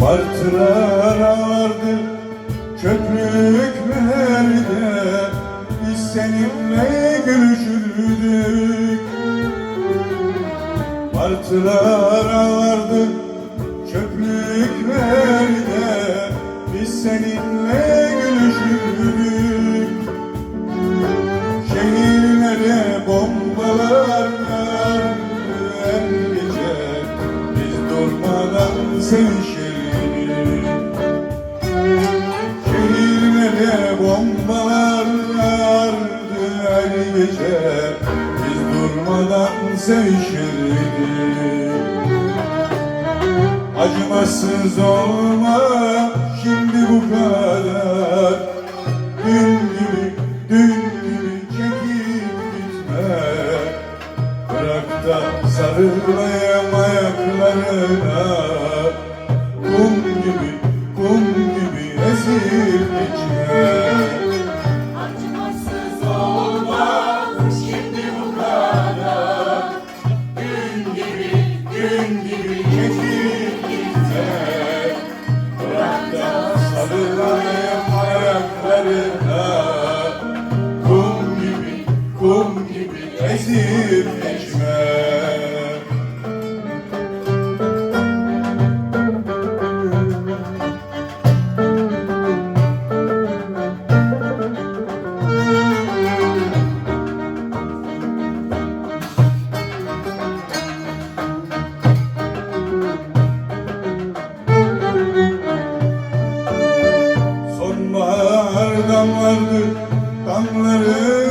Martılar ağardı köprüklerde Biz seninle gülüşürdük. Martılar ağardı köprüklerde Biz seninle gülüşürdük. Şehirlere bombalar yağardı Biz durmadan sevişirdik Şehirlere bombalar yağardı her gece. Biz durmadan sevişirdik. Acımasız olma şimdi bu kadar. Dün gibi, dün gibi çekip gitme. Bırak da sarılayım ayaklarına Kum gibi, kum gibi ezip geçme kum gibi ezip geçme Sonbahar damlardı damlarımıza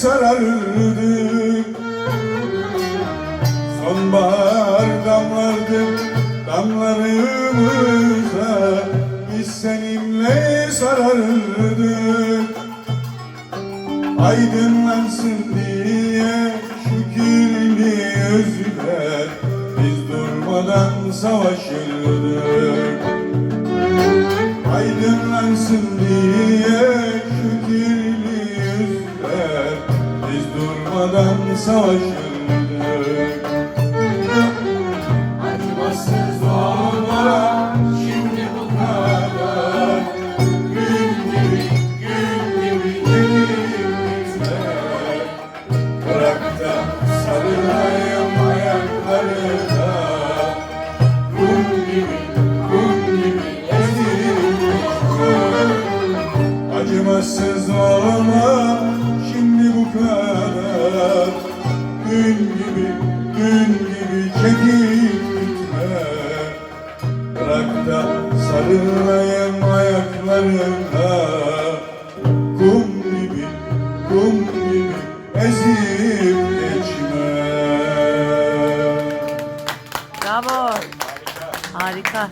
sarardık Sonbahar damlardı damlarımıza Biz seninle sarardık Aydınlansın diye şu kirli yüzler Biz durmadan savaşırdık Aydınlansın diye Biz durmadan savaşırdık. Acımasız olmaz şimdi bu kadar. Gün gibi, gün gibi Bırak da sarılayım ayaklarına. Kum gibi, kum gibi ezilip Acımasız olma şimdi bu kadar Gün gibi, gün gibi çekip gitme Bırak da sarılayım ayaklarına Kum gibi, kum gibi ezip geçme Bravo. Harika.